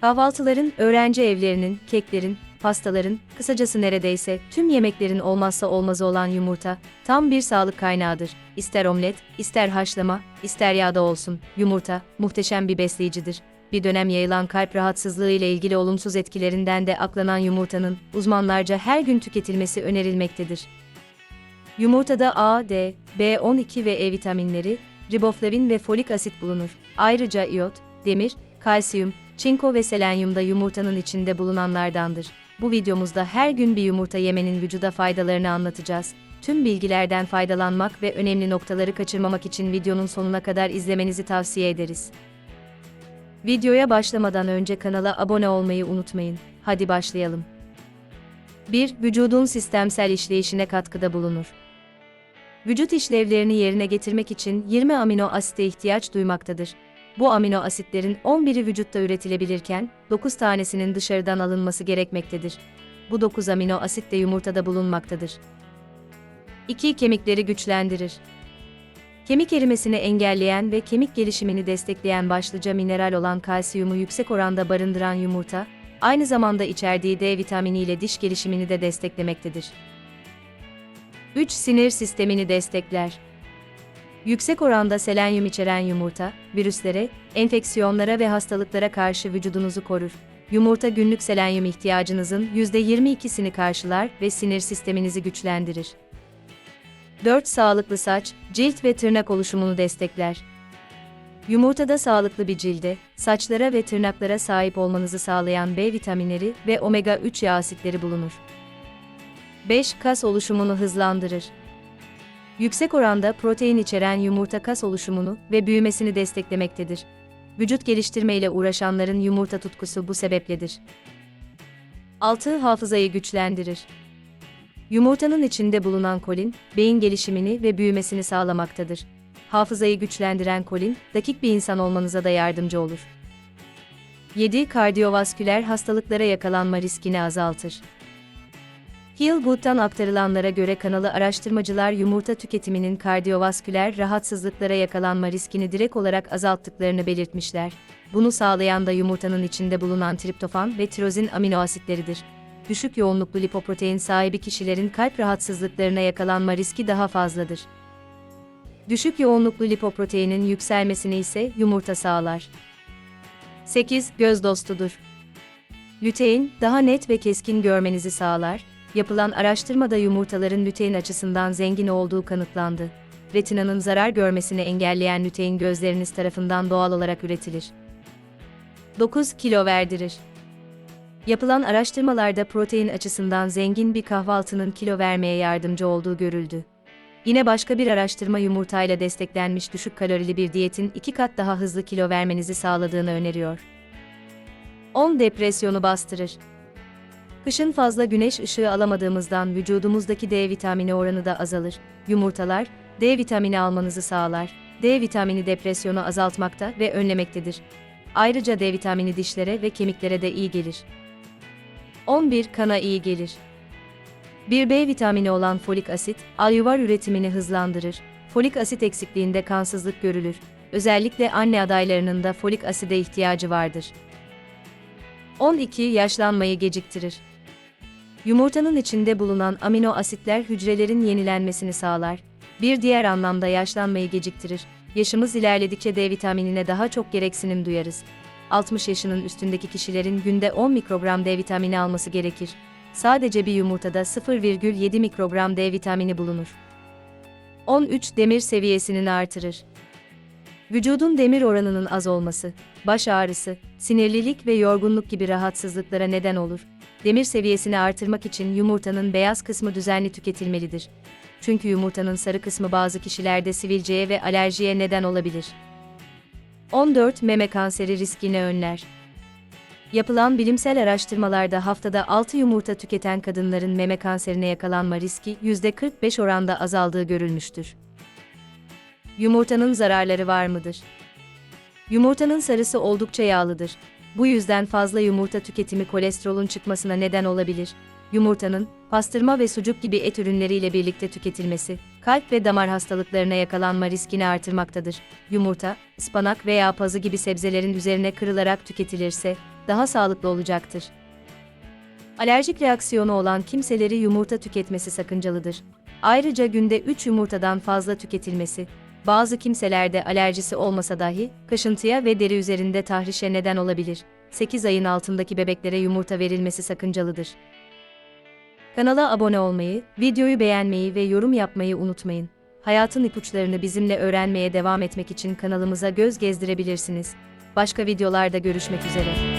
Kahvaltıların, öğrenci evlerinin, keklerin, pastaların, kısacası neredeyse tüm yemeklerin olmazsa olmazı olan yumurta, tam bir sağlık kaynağıdır. İster omlet, ister haşlama, ister yağda olsun, yumurta, muhteşem bir besleyicidir. Bir dönem yayılan kalp rahatsızlığı ile ilgili olumsuz etkilerinden de aklanan yumurtanın, uzmanlarca her gün tüketilmesi önerilmektedir. Yumurtada A, D, B12 ve E vitaminleri, riboflavin ve folik asit bulunur. Ayrıca iot, demir, kalsiyum, çinko ve selenyum da yumurtanın içinde bulunanlardandır. Bu videomuzda her gün bir yumurta yemenin vücuda faydalarını anlatacağız. Tüm bilgilerden faydalanmak ve önemli noktaları kaçırmamak için videonun sonuna kadar izlemenizi tavsiye ederiz. Videoya başlamadan önce kanala abone olmayı unutmayın. Hadi başlayalım. 1. Vücudun sistemsel işleyişine katkıda bulunur. Vücut işlevlerini yerine getirmek için 20 amino asite ihtiyaç duymaktadır. Bu amino asitlerin 11'i vücutta üretilebilirken 9 tanesinin dışarıdan alınması gerekmektedir. Bu 9 amino asit de yumurtada bulunmaktadır. 2. Kemikleri güçlendirir. Kemik erimesini engelleyen ve kemik gelişimini destekleyen başlıca mineral olan kalsiyumu yüksek oranda barındıran yumurta, aynı zamanda içerdiği D vitamini ile diş gelişimini de desteklemektedir. 3. Sinir sistemini destekler. Yüksek oranda selenyum içeren yumurta, virüslere, enfeksiyonlara ve hastalıklara karşı vücudunuzu korur. Yumurta günlük selenyum ihtiyacınızın %22'sini karşılar ve sinir sisteminizi güçlendirir. 4. Sağlıklı saç, cilt ve tırnak oluşumunu destekler. Yumurtada sağlıklı bir cilde, saçlara ve tırnaklara sahip olmanızı sağlayan B vitaminleri ve omega 3 yağ asitleri bulunur. 5. Kas oluşumunu hızlandırır. Yüksek oranda protein içeren yumurta kas oluşumunu ve büyümesini desteklemektedir. Vücut geliştirme ile uğraşanların yumurta tutkusu bu sebepledir. 6. Hafızayı güçlendirir. Yumurtanın içinde bulunan kolin, beyin gelişimini ve büyümesini sağlamaktadır. Hafızayı güçlendiren kolin, dakik bir insan olmanıza da yardımcı olur. 7. Kardiyovasküler hastalıklara yakalanma riskini azaltır. Healgood'dan aktarılanlara göre kanalı araştırmacılar yumurta tüketiminin kardiyovasküler rahatsızlıklara yakalanma riskini direkt olarak azalttıklarını belirtmişler. Bunu sağlayan da yumurtanın içinde bulunan triptofan ve tirozin amino asitleridir. Düşük yoğunluklu lipoprotein sahibi kişilerin kalp rahatsızlıklarına yakalanma riski daha fazladır. Düşük yoğunluklu lipoproteinin yükselmesini ise yumurta sağlar. 8. Göz dostudur. Lütein, daha net ve keskin görmenizi sağlar, yapılan araştırmada yumurtaların lütein açısından zengin olduğu kanıtlandı. Retinanın zarar görmesini engelleyen lütein gözleriniz tarafından doğal olarak üretilir. 9. Kilo verdirir. Yapılan araştırmalarda protein açısından zengin bir kahvaltının kilo vermeye yardımcı olduğu görüldü. Yine başka bir araştırma yumurtayla desteklenmiş düşük kalorili bir diyetin iki kat daha hızlı kilo vermenizi sağladığını öneriyor. 10. Depresyonu bastırır. Kışın fazla güneş ışığı alamadığımızdan vücudumuzdaki D vitamini oranı da azalır. Yumurtalar, D vitamini almanızı sağlar. D vitamini depresyonu azaltmakta ve önlemektedir. Ayrıca D vitamini dişlere ve kemiklere de iyi gelir. 11. Kana iyi gelir. Bir B vitamini olan folik asit, alüvar üretimini hızlandırır. Folik asit eksikliğinde kansızlık görülür. Özellikle anne adaylarının da folik aside ihtiyacı vardır. 12. Yaşlanmayı geciktirir. Yumurtanın içinde bulunan amino asitler hücrelerin yenilenmesini sağlar. Bir diğer anlamda yaşlanmayı geciktirir. Yaşımız ilerledikçe D vitaminine daha çok gereksinim duyarız. 60 yaşının üstündeki kişilerin günde 10 mikrogram D vitamini alması gerekir. Sadece bir yumurtada 0,7 mikrogram D vitamini bulunur. 13. Demir seviyesini artırır. Vücudun demir oranının az olması, baş ağrısı, sinirlilik ve yorgunluk gibi rahatsızlıklara neden olur. Demir seviyesini artırmak için yumurtanın beyaz kısmı düzenli tüketilmelidir. Çünkü yumurtanın sarı kısmı bazı kişilerde sivilceye ve alerjiye neden olabilir. 14. Meme kanseri riskini önler. Yapılan bilimsel araştırmalarda haftada 6 yumurta tüketen kadınların meme kanserine yakalanma riski %45 oranda azaldığı görülmüştür. Yumurtanın zararları var mıdır? Yumurtanın sarısı oldukça yağlıdır. Bu yüzden fazla yumurta tüketimi kolesterolün çıkmasına neden olabilir. Yumurtanın, pastırma ve sucuk gibi et ürünleriyle birlikte tüketilmesi, kalp ve damar hastalıklarına yakalanma riskini artırmaktadır. Yumurta, ıspanak veya pazı gibi sebzelerin üzerine kırılarak tüketilirse, daha sağlıklı olacaktır. Alerjik reaksiyonu olan kimseleri yumurta tüketmesi sakıncalıdır. Ayrıca günde 3 yumurtadan fazla tüketilmesi, bazı kimselerde alerjisi olmasa dahi kaşıntıya ve deri üzerinde tahrişe neden olabilir. 8 ayın altındaki bebeklere yumurta verilmesi sakıncalıdır. Kanala abone olmayı, videoyu beğenmeyi ve yorum yapmayı unutmayın. Hayatın ipuçlarını bizimle öğrenmeye devam etmek için kanalımıza göz gezdirebilirsiniz. Başka videolarda görüşmek üzere.